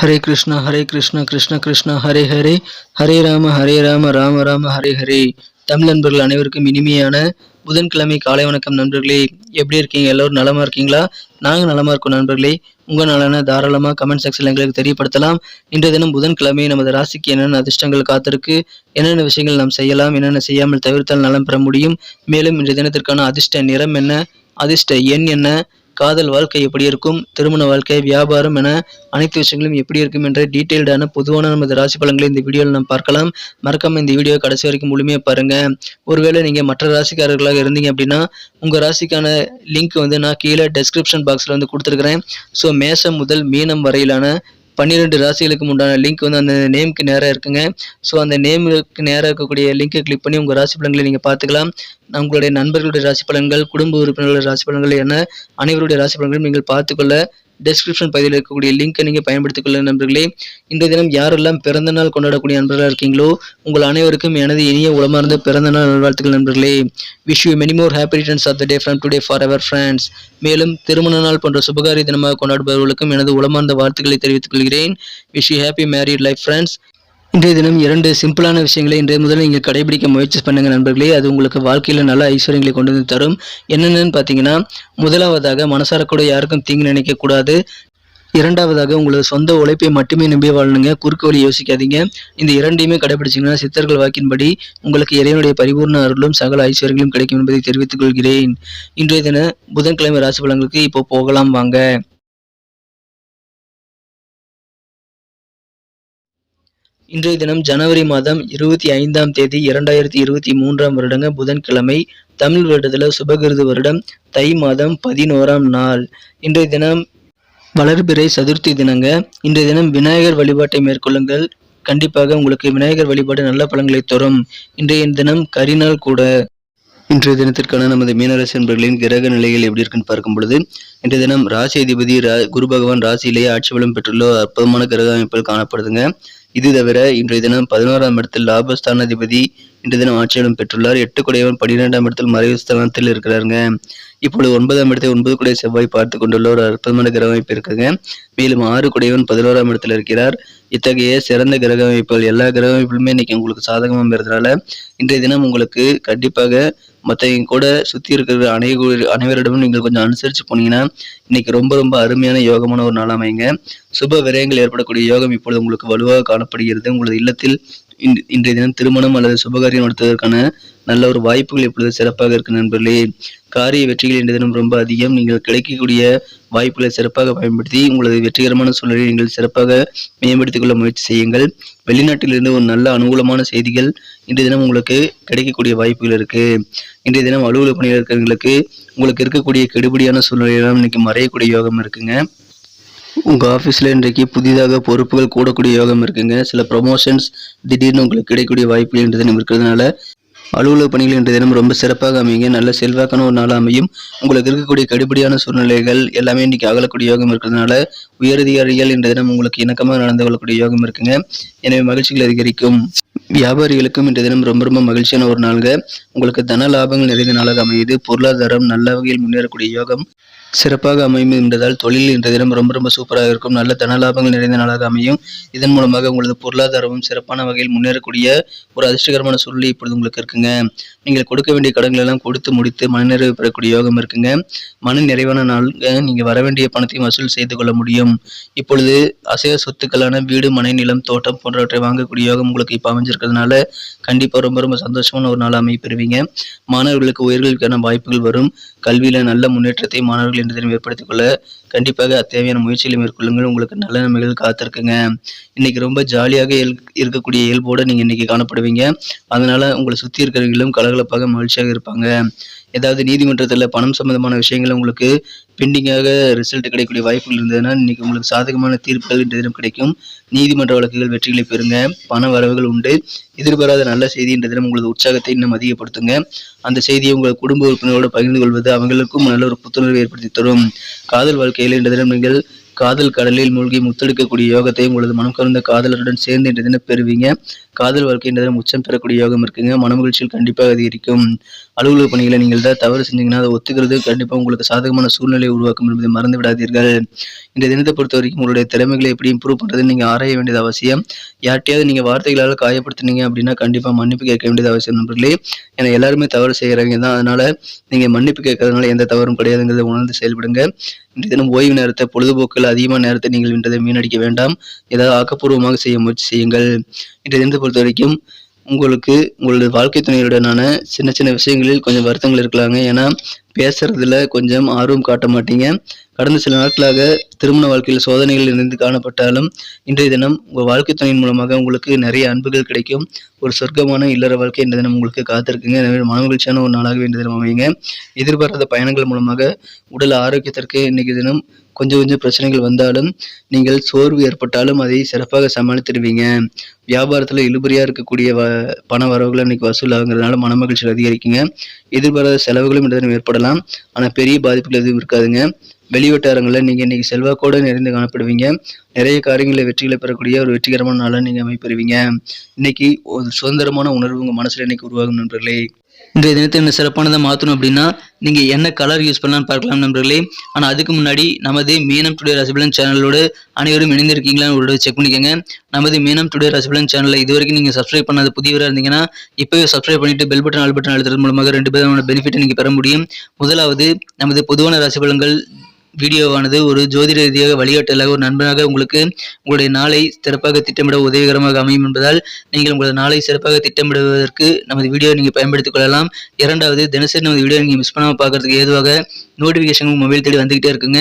ஹரே கிருஷ்ணா ஹரே கிருஷ்ணா கிருஷ்ண கிருஷ்ணா ஹரே ஹரே. ஹரே ராம ஹரே ராம ராம ராம ஹரே ஹரே. தமிழ் நண்பர்கள் அனைவருக்கும் இனிமையான புதன்கிழமை காலை வணக்கம் நண்பர்களே. எப்படி இருக்கீங்க? எல்லோரும் நலமாக இருக்கீங்களா? நாங்கள் நலமாக இருக்கோம் நண்பர்களே. உங்கள் நலனை தாராளமாக கமெண்ட் செக்ஷனில் எங்களுக்கு தெரியப்படுத்தலாம். இன்றைய தினம் புதன்கிழமை நமது ராசிக்கு என்னென்ன அதிர்ஷ்டங்கள் காத்திருக்கு? என்னென்ன விஷயங்கள் நாம் செய்யலாம்? என்னென்ன செய்யாமல் தவிர்த்தால் நலம் பெற முடியும்? மேலும் இன்றைய தினத்திற்கான அதிர்ஷ்ட நிறம் என்ன? அதிர்ஷ்ட எண் என்ன? காதல் வாழ்க்கை எப்படி இருக்கும்? திருமண வாழ்க்கை வியாபாரம் என அனைத்து விஷயங்களும் எப்படி இருக்கும் என்ற டீட்டெயில்டான பொதுவான நமது ராசி பலன்களை இந்த வீடியோவில் நாம் பார்க்கலாம். மறக்காம இந்த வீடியோ கடைசி வரைக்கும் முழுமையாக பாருங்க. ஒருவேளை நீங்கள் மற்ற ராசிக்காரர்களாக இருந்தீங்க அப்படின்னா உங்கள் ராசிக்கான லிங்க் வந்து நான் கீழே டெஸ்கிரிப்ஷன் பாக்ஸில் வந்து கொடுத்துருக்குறேன். ஸோ மேசம் முதல் மீனம் வரையிலான பன்னிரெண்டு ராசிகளுக்கு உண்டான லிங்க் வந்து அந்த நேமுக்கு நேராக இருக்குங்க. ஸோ அந்த நேமுக்கு நேராக இருக்கக்கூடிய லிங்கை கிளிக் பண்ணி உங்கள் ராசி பலன்களை நீங்கள் பார்த்துக்கலாம். உங்களுடைய நண்பர்களுடைய ராசி பலன்கள் குடும்ப உறுப்பினர்களுடைய ராசி பலன்கள் என அனைவருடைய ராசி பலன்களையும் நீங்கள் பார்த்துக்கொள்ள டெஸ்கிரிப்ஷன் பகுதியில் இருக்கக்கூடிய லிங்கை நீங்கள் பயன்படுத்திக் கொள்ள நண்பர்களே. இந்த தினம் யாரெல்லாம் பிறந்த நாள் கொண்டாடக்கூடிய நண்பர்களாக இருக்கீங்களோ உங்கள் அனைவருக்கும் எனது இனிய உளமார்ந்த பிறந்த நாள் நல்வாழ்த்துக்கள் நண்பர்களே. Wish you many more happy returns of the day from today forever friends மேலும் திருமண நாள் போன்ற சுபகாரிய தினமாக கொண்டாடுபவர்களுக்கும் எனது உளமார்ந்த வாழ்த்துக்களை தெரிவித்துக் கொள்கிறேன். Wish you happy married life friends இன்றைய தினம் இரண்டு சிம்பிளான விஷயங்களை இன்றைய முதல்ல நீங்கள் கடைபிடிக்க முயற்சி பண்ணுங்க நண்பர்களே. அது உங்களுக்கு வாழ்க்கையில் நல்ல ஐஸ்வர்யங்களை கொண்டு வந்து தரும். என்னென்னு பார்த்தீங்கன்னா முதலாவதாக மனசார கூட யாருக்கும் தீங்கு நினைக்கக்கூடாது இரண்டாவதாக உங்களது சொந்த உழைப்பை மட்டுமே நம்பி வாழணுங்க குறுக்கு வழி யோசிக்காதீங்க. இந்த இரண்டையுமே கடைபிடிச்சிங்கன்னா சித்தர்கள் வாக்கின்படி உங்களுக்கு இறைவனுடைய பரிபூர்ண அருளும் சகல ஐஸ்வர்யங்களும் கிடைக்கும் என்பதை தெரிவித்துக் கொள்கிறேன். இன்றைய தின புதன்கிழமை ராசி பலன்களுக்கு இப்போ போகலாம். வாங்க. இன்றைய தினம் ஜனவரி மாதம் இருபத்தி ஐந்தாம் தேதி இரண்டாயிரத்தி இருபத்தி மூன்றாம் வருடங்க புதன்கிழமை தமிழ் வருடத்தில் சுபகிருது வருடம் தை மாதம் பதினோராம் நாள். இன்றைய தினம் வளர்பிறை சதுர்த்தி தினங்க. இன்றைய தினம் விநாயகர் வழிபாட்டை மேற்கொள்ளுங்கள். கண்டிப்பாக உங்களுக்கு விநாயகர் வழிபாடு நல்ல பலன்களை தரும். இன்றைய தினம் கரிநாள் கூட. இன்றைய தினத்திற்கான நமது மீனராசி நண்பர்களின் கிரக நிலைகள் எப்படி இருக்குன்னு பார்க்கும் பொழுது இன்றைய தினம் ராசி அதிபதி ரா- குரு பகவான் ராசியிலேயே ஆட்சி பலம் பெற்றுள்ள அற்புதமான கிரக அமைப்பில் காணப்படுதுங்க. இது தவிர இன்றைய தினம் பதினோராம் இடத்தில் லாபஸ்தானாதிபதி இன்றைய தினம் ஆட்சியிடம் பெற்றுள்ளார். எட்டு குடையவன் பன்னிரெண்டாம் இடத்தில் மறைவு ஸ்தானத்தில் இருக்கிறாருங்க. இப்பொழுது ஒன்பதாம் இடத்தை ஒன்பது குடைய செவ்வாய் பார்த்து கொண்டுள்ள ஒரு அற்புதமான கிரக அமைப்பு இருக்குங்க. மேலும் ஆறு குடையவன் பதினோராம் இடத்தில் இருக்கிறார். இத்தகைய சிறந்த கிரக அமைப்புகள் எல்லா கிரக அமைப்புகளுமே இன்னைக்கு உங்களுக்கு சாதகமாக இருந்ததுனால இன்றைய தினம் உங்களுக்கு கண்டிப்பாக மற்றவங்க கூட சுற்றி இருக்கிற அனைவரு அனைவரிடமும் நீங்கள் கொஞ்சம் அனுசரித்து போனீங்கன்னா இன்னைக்கு ரொம்ப ரொம்ப அருமையான யோகமான ஒரு நாள் அமைங்க சுப விரயங்கள் ஏற்படக்கூடிய யோகம் இப்பொழுது உங்களுக்கு வலுவாக காணப்படுகிறது. உங்களது இல்லத்தில் இன்- இன்றைய தினம் திருமணம் அல்லது சுபகாரியம் நடத்துவதற்கான நல்ல ஒரு வாய்ப்புகள் இப்பொழுது சிறப்பாக இருக்கு நண்பர்களே. காரிய வெற்றிகள் இன்றைய தினம் ரொம்ப அதிகம். நீங்கள் கிடைக்கக்கூடிய வாய்ப்புகளை சிறப்பாக பயன்படுத்தி உங்களது வெற்றிகரமான சூழ்நிலையை நீங்கள் சிறப்பாக மேம்படுத்திக் கொள்ள முயற்சி செய்யுங்கள். வெளிநாட்டிலிருந்து ஒரு நல்ல அனுகூலமான செய்திகள் இன்றைய தினம் உங்களுக்கு கிடைக்கக்கூடிய வாய்ப்புகள் இருக்கு. இன்றைய தினம் அலுவலக பணியில் இருக்கிறவங்களுக்கு உங்களுக்கு இருக்கக்கூடிய கெடுபடியான சூழ்நிலையெல்லாம் இன்னைக்கு மறையக்கூடிய யோகம் இருக்குங்க. உங்க ஆஃபீஸில் இன்றைக்கு புதிதாக பொறுப்புகள் கூடக்கூடிய யோகம் இருக்குங்க. சில ப்ரொமோஷன்ஸ் திடீர்னு உங்களுக்கு கிடைக்கக்கூடிய வாய்ப்புகள் இன்றைய தினம் இருக்கிறதுனால அலுவலக பணிகள் இன்றைய தினம் ரொம்ப சிறப்பாக அமையுங்க. நல்ல செல்வாக்கான ஒரு நாள் அமையும். உங்களுக்கு இருக்கக்கூடிய கடுபடியான சூழ்நிலைகள் எல்லாமே இன்னைக்கு அகலக்கூடிய யோகம் இருக்கிறதுனால உயரதிகாரிகள் இன்றைய தினம் உங்களுக்கு இணக்கமாக நடந்து கொள்ளக்கூடிய யோகம் இருக்குங்க. எனவே மகிழ்ச்சிகள் அதிகரிக்கும். வியாபாரிகளுக்கும் இன்றைய தினம் ரொம்ப ரொம்ப மகிழ்ச்சியான ஒரு நாளுங்க. உங்களுக்கு தன லாபங்கள் நிறைந்த நாளாக அமையுது. பொருளாதாரம் நல்ல வகையில் முன்னேறக்கூடிய யோகம். சிறப்பாக அமையும் என்பதால் தொழில் இன்றைய தினம் ரொம்ப ரொம்ப சூப்பராக இருக்கும். நல்ல தன லாபங்கள் நிறைந்த நாளாக அமையும். இதன் மூலமாக உங்களது பொருளாதாரமும் சிறப்பான வகையில் முன்னேறக்கூடிய ஒரு அதிர்ஷ்டகரமான சூழ்நிலை இப்பொழுது உங்களுக்கு இருக்குங்க. நீங்கள் கொடுக்க வேண்டிய கடன்கள் எல்லாம் கொடுத்து முடித்து மனநிறைவு பெறக்கூடிய யோகம் இருக்குங்க. மன நிறைவான நாளுங்க நீங்கள் வர வேண்டிய பணத்தையும் வசூல் செய்து கொள்ள முடியும். இப்பொழுது அசைய சொத்துக்களான வீடு மனை நிலம் தோட்டம் போன்றவற்றை வாங்கக்கூடிய யோகம் உங்களுக்கு இப்போ அமைஞ்சிருக்கிறதுனால கண்டிப்பாக ரொம்ப ரொம்ப சந்தோஷமான ஒரு நாள் அமைப்பெறுவீங்க மாணவர்களுக்கு உயர்களுக்கான வாய்ப்புகள் வரும். கல்வியில் நல்ல முன்னேற்றத்தை மாணவர்கள் என்றதை ஏற்படுத்திக் கொள்ள கண்டிப்பாக அத்தேவையான முயற்சிகளை மேற்கொள்ளுங்கள். உங்களுக்கு நல்ல நன்மைகள் காத்திருக்குங்க. இன்னைக்கு ரொம்ப ஜாலியாக இயல்- இருக்கக்கூடிய இயல்போட நீங்க இன்னைக்கு காணப்படுவீங்க. அதனால உங்களை சுத்தி இருக்கிறவங்களும் கலகலப்பாக மகிழ்ச்சியாக இருப்பாங்க. ஏதாவது நீதிமன்றத்தில் பணம் சம்பந்தமான விஷயங்கள் உங்களுக்கு பெண்டிங்காக ரிசல்ட் கிடைக்கக்கூடிய வாய்ப்புகள் இருந்ததுன்னா இன்றைக்கி உங்களுக்கு சாதகமான தீர்ப்புகள் இன்றைய தினம் கிடைக்கும். நீதிமன்ற வழக்குகள் வெற்றிகளை பெறுங்க. பண வரவுகள் உண்டு. எதிர்பாராத நல்ல செய்தி இன்றைய தினம் உங்களது உற்சாகத்தை இன்னும் அதிகப்படுத்துங்க. அந்த செய்தியை உங்கள் குடும்ப உறுப்பினரோடு பகிர்ந்து கொள்வது அவங்களுக்கும் நல்ல ஒரு புத்துணர்வை ஏற்படுத்தி தரும். காதல் வாழ்க்கையில் இன்றைய தினம் நீங்கள் காதல் கடலில் மூழ்கி முத்தெடுக்கக்கூடிய யோகத்தை உங்களது மனம் கலந்த காதலருடன் சேர்ந்து இன்றைய தினம் பெறுவீங்க. காதல் வாழ்க்கைன்றது உச்சம் பெறக்கூடிய யோகம் இருக்குங்க. மனமகிழ்ச்சியில் கண்டிப்பாக அதிகரிக்கும் அலுவலக பணிகளை நீங்கள் தான் தவறு செஞ்சீங்கன்னா அதை ஒத்துக்கிறது கண்டிப்பாக உங்களுக்கு சாதகமான சூழ்நிலையை உருவாக்கும் என்பதை மறந்து விடாதீர்கள். இந்த தினத்தை பொறுத்த வரைக்கும் உங்களுடைய திறமைகளை எப்படி இம்ப்ரூவ் பண்ணுறதுன்னு நீங்கள் ஆராய வேண்டியது அவசியம். யார்ட்டையாவது நீங்கள் வார்த்தைகளால் காயப்படுத்தினீங்க அப்படின்னா கண்டிப்பாக மன்னிப்பு கேட்க வேண்டியது அவசியம் நண்பர்களே. ஏன்னா எல்லாருமே தவறு செய்கிறவங்க தான். அதனால் நீங்கள் மன்னிப்பு கேட்கறதுனால எந்த தவறும் கிடையாதுங்கிறத உணர்ந்து செயல்படுங்க. இன்றைய தினம் ஓய்வு நேரத்தை பொழுதுபோக்கில் அதிகமான நேரத்தை நீங்கள் வென்றதை வீணடிக்க வேண்டாம். ஏதாவது ஆக்கப்பூர்வமாக செய்ய முயற்சி செய்யுங்கள். இன்றைய தினத்தை பொறுத்த வரைக்கும் உங்களுக்கு உங்களுடைய வாழ்க்கை துணையுடனான சின்ன சின்ன விஷயங்களில் கொஞ்சம் வருத்தங்கள் இருக்கலாங்க. ஏன்னா பேசுறதுல கொஞ்சம் ஆர்வம் காட்ட மாட்டீங்க. கடந்த சில நாட்களாக திருமண வாழ்க்கையில் சோதனைகள் இருந்து காணப்பட்டாலும் இன்றைய தினம் உங்கள் வாழ்க்கை துணையின் மூலமாக உங்களுக்கு நிறைய அன்புகள் கிடைக்கும். ஒரு சொர்க்கமான இல்லற வாழ்க்கை இந்த தினம் உங்களுக்கு காத்திருக்குங்க. எனவே மனமகிழ்ச்சியான ஒரு நாளாகவே இந்த தினம் அமையுங்க. எதிர்பாராத பயணங்கள் மூலமாக உடல் ஆரோக்கியத்திற்கு இன்றைக்கு தினம் கொஞ்சம் கொஞ்சம் பிரச்சனைகள் வந்தாலும் நீங்கள் சோர்வு ஏற்பட்டாலும் அதை சிறப்பாக சமாளித்திடுவீங்க. வியாபாரத்தில் இழுபறியாக இருக்கக்கூடிய வ பண வரவுகள் இன்னைக்கு வசூலாகிறதுனால மனமகிழ்ச்சி அதிகரிக்குங்க. எதிர்பாராத செலவுகளும் ஏற்படலாம். ஆனால் பெரிய பாதிப்புகள் எதுவும் இருக்காதுங்க. வெளிவட்டாரங்களில் நீங்கள் இன்றைக்கி செல்வாக்கோடு நிறைந்து காணப்படுவீங்க. நிறைய காரியங்களில் வெற்றிகளை பெறக்கூடிய ஒரு வெற்றிகரமான நாளாக நீங்கள் அமைப்பெறுவீங்க. இன்னைக்கு ஒரு சுதந்திரமான உணர்வு உங்கள் மனசில் இன்னைக்கு உருவாகும் நண்பர்களே. இன்றைய தினத்தை என்ன சிறப்பானதை மாற்றணும் அப்படின்னா நீங்கள் என்ன கலர் யூஸ் பண்ணலாம்னு பார்க்கலாம் நண்பர்களே. ஆனால் அதுக்கு முன்னாடி நமது மீனம் டுடே ரசிபலன் சேனலோடு அனைவரும் இணைந்திருக்கீங்களான்னு ஒரு செக் பண்ணிக்கோங்க. நமது மீனம் டுடே ரசிபலன் சேனலில் இது வரைக்கும் நீங்கள் சப்ஸ்கிரைப் பண்ணாத புதியவராக இருந்தீங்கன்னா இப்போவே சப்ஸ்கிரைப் பண்ணிட்டு பெல் பட்டன் ஆல் பட்டன் அழுத்துறது மூலமாக ரெண்டு விதமான பெனிஃபிட் நீங்கள் பெற முடியும். முதலாவது நமது பொதுவான ரசிபலங்கள் வீடியோவானது ஒரு ஜோதிட ரீதியாக வழிகாட்டலாக ஒரு நண்பனாக உங்களுக்கு உங்களுடைய நாளை சிறப்பாக திட்டமிட உதவிகரமாக அமையும் என்பதால் நீங்கள் உங்களது நாளை சிறப்பாக திட்டமிடுவதற்கு நமது வீடியோ நீங்கள் பயன்படுத்திக் கொள்ளலாம். இரண்டாவது தினசரி நமது வீடியோ நீங்கள் மிஸ் பண்ணாமல் பார்க்கறதுக்கு ஏதுவாக நோட்டிஃபிகேஷன் மொபைல் தேடி வந்துகிட்டே இருக்குங்க.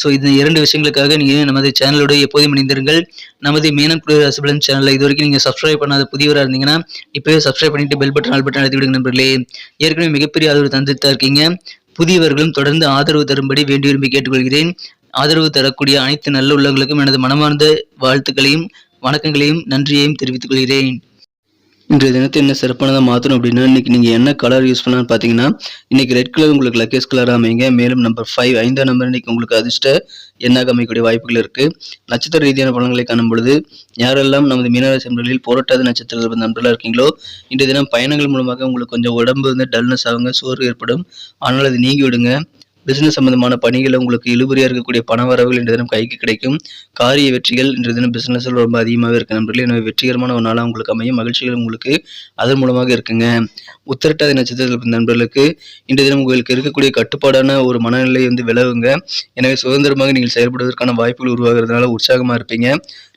ஸோ இந்த இரண்டு விஷயங்களுக்காக நீங்கள் நமது சேனலோடு எப்போதும் இணைந்திருங்கள். நமது மீனம் குழு ரசபலன் சேனலில் இது வரைக்கும் நீங்கள் சப்ஸ்கிரைப் பண்ணாத புதியவராக இருந்தீங்கன்னா இப்போயே சப்ஸ்கிரைப் பண்ணிட்டு பெல் பட்டன் ஆல் பட்டன் அழுத்தி விடுங்க நண்பர்களே. ஏற்கனவே மிகப்பெரிய ஆதரவு தந்துட்டு தான் இருக்கீங்க. புதியவர்களும் தொடர்ந்து ஆதரவு தரும்படி வேண்டி விரும்பி கேட்டுக்கொள்கிறேன். ஆதரவு தரக்கூடிய அனைத்து நல்ல உள்ளங்களுக்கும் எனது மனமார்ந்த வாழ்த்துக்களையும் வணக்கங்களையும் நன்றியையும் தெரிவித்துக் கொள்கிறேன். இன்றைய தினத்தை என்ன சிறப்பானதாக மாற்றணும் அப்படின்னா இன்னைக்கு நீங்கள் என்ன கலர் யூஸ் பண்ணலாம்னு பார்த்தீங்கன்னா இன்றைக்கி ரெட் கலர் உங்களுக்கு லக்கேஸ் கலர் அமைங்க மேலும் நம்பர் ஃபைவ் ஐந்தாம் நம்பர் இன்னைக்கு உங்களுக்கு அதிர்ஷ்ட எண்ணாக அமைக்கக்கூடிய வாய்ப்புகள் இருக்குது நட்சத்திர ரீதியான பலன்களை காணும் பொழுது யாரெல்லாம் நமது மீனராசி நண்பர்களில் போராட்டாத நட்சத்திர நண்பர்களாக இருக்கீங்களோ இன்றைய தினம் பயணங்கள் மூலமாக உங்களுக்கு கொஞ்சம் உடம்பு வந்து டல்னஸ் ஆகுங்க சோர்வு ஏற்படும். ஆனால் அது நீங்கி விடுங்க. பிசினஸ் சம்பந்தமான பணிகள் உங்களுக்கு இழுபறியா இருக்கக்கூடிய பண வரவுகள் இன்று தினம் கைக்கு கிடைக்கும். காரிய வெற்றிகள் இன்று தினம் பிசினஸில் ரொம்ப அதிகமாகவே இருக்கு நண்பர்களே. எனவே வெற்றிகரமான ஒரு நாளாக உங்களுக்கு அமையும். மகிழ்ச்சிகள் உங்களுக்கு அதன் மூலமாக இருக்குங்க. உத்திரட்டாதி நட்சத்திரத்தில் நண்பர்களுக்கு இன்று தினம் உங்களுக்கு இருக்கக்கூடிய கட்டுப்பாடான ஒரு மனநிலை வந்து விலகுங்க. எனவே சுதந்திரமாக நீங்கள் செயல்படுவதற்கான வாய்ப்புகள் உருவாகிறதுனால உற்சாகமாக இருப்பீங்க.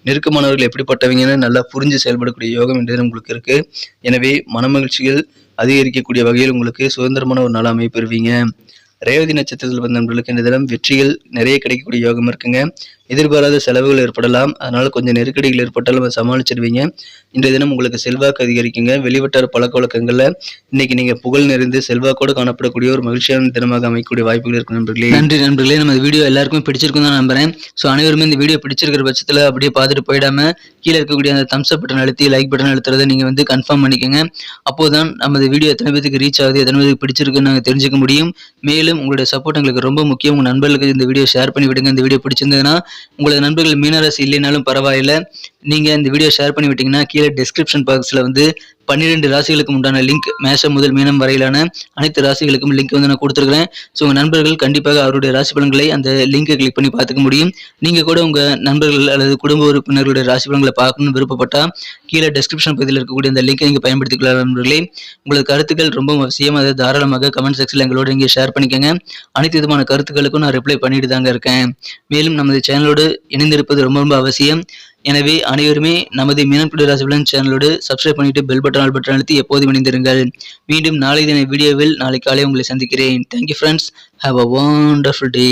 நெருக்கமானவர்கள் எப்படிப்பட்டவங்கன்னு நல்லா புரிஞ்சு செயல்படக்கூடிய யோகம் இன்று தினம் உங்களுக்கு இருக்கு. எனவே மனமகிழ்ச்சிகள் அதிகரிக்கக்கூடிய வகையில் உங்களுக்கு சுதந்திரமான ஒரு நாள் அமைப்பெறுவீங்க ரேவதி நட்சத்திரத்தில் வந்த நண்பர்களுக்கு இந்த தினம் வெற்றிகள் நிறைய கிடைக்கக்கூடிய யோகம் இருக்குங்க. எதிர்பாராத செலவுகள் ஏற்படலாம். அதனால் கொஞ்சம் நெருக்கடிகள் ஏற்பட்டாலும் அதை சமாளிச்சிடுவீங்க. இன்றைய தினம் உங்களுக்கு செல்வாக்கு அதிகரிக்குங்க. வெளிவட்டார பழக்க வழக்கங்களில் இன்னைக்கு நீங்கள் புகழ் நிறைந்து செல்வாக்கோடு காணப்படக்கூடிய ஒரு மகிழ்ச்சியான தினமாக அமைக்கக்கூடிய வாய்ப்புகள் இருக்கும் நண்பர்களே. நன்றி நண்பர்களே. நம்ம வீடியோ எல்லாருக்கும் பிடிச்சிருக்கும் தான் நம்புறேன். ஸோ அனைவருமே இந்த வீடியோ பிடிச்சிருக்கிற பட்சத்தில் அப்படியே பார்த்துட்டு போயிடாம கீழே இருக்கக்கூடிய அந்த தம்ஸ் பட்டன் அழுத்தி லைக் பட்டன் அழுத்துறதை நீங்கள் வந்து கன்ஃபார்ம் பண்ணிக்கோங்க. அப்போதான் நமது வீடியோ எத்தனை பேருக்கு ரீச் ஆகுது எத்தனை பேருக்கு பிடிச்சிருக்குன்னு நாங்கள் தெரிஞ்சுக்க முடியும். மேலும் உங்களுடைய சப்போர்ட் எங்களுக்கு ரொம்ப முக்கியம். உங்கள் நண்பர்களுக்கு இந்த வீடியோ ஷேர் பண்ணி விடுங்க. இந்த வீடியோ பிடிச்சிருந்ததுன்னா உங்களது நண்பர்கள் மீனராசி இல்லைனாலும் பரவாயில்ல. நீங்கள் இந்த வீடியோ ஷேர் பண்ணி விட்டீங்கன்னா கீழே டிஸ்கிரிப்ஷன் பாக்ஸில் வந்து பன்னிரெண்டு ராசிகளுக்கு உண்டான லிங்க் மேஷம் முதல் மீனம் வரையிலான அனைத்து ராசிகளுக்கும் லிங்க் வந்து நான் கொடுத்துருக்குறேன். ஸோ உங்கள் நண்பர்கள் கண்டிப்பாக அவருடைய ராசி பலன்களை அந்த லிங்கை கிளிக் பண்ணி பார்த்துக்க முடியும். நீங்கள் கூட உங்கள் நண்பர்கள் அல்லது குடும்ப உறுப்பினர்களுடைய ராசி பலன்களை பார்க்கணும்னு விருப்பப்பட்டால் கீழே டிஸ்கிரிப்ஷன் பகுதியில் இருக்கக்கூடிய அந்த லிங்கை நீங்கள் பயன்படுத்திக்கலாம் நண்பர்களே. உங்களது கருத்துக்கள் ரொம்ப அவசியம். அதை தாராளமாக கமெண்ட் செக்ஷனில் எங்களோட இங்கே ஷேர் பண்ணிக்கோங்க. அனைத்து விதமான கருத்துக்களுக்கும் நான் ரிப்ளை பண்ணிட்டு தாங்க இருக்கேன். மேலும் நமது சேனல் சேனலோடு இணைந்திருப்பது ரொம்ப ரொம்ப அவசியம். எனவே அனைவருமே நமது மீனப்பிடி ராசிபலன் சேனலோடு சப்ஸ்கிரைப் பண்ணிட்டு பெல் பட்டன் ஆல் பட்டன் அழுத்தி எப்போதும் இணைந்திருங்கள். மீண்டும் நாளை தின வீடியோவில் நாளை காலை உங்களை சந்திக்கிறேன். Thank you friends have a wonderful day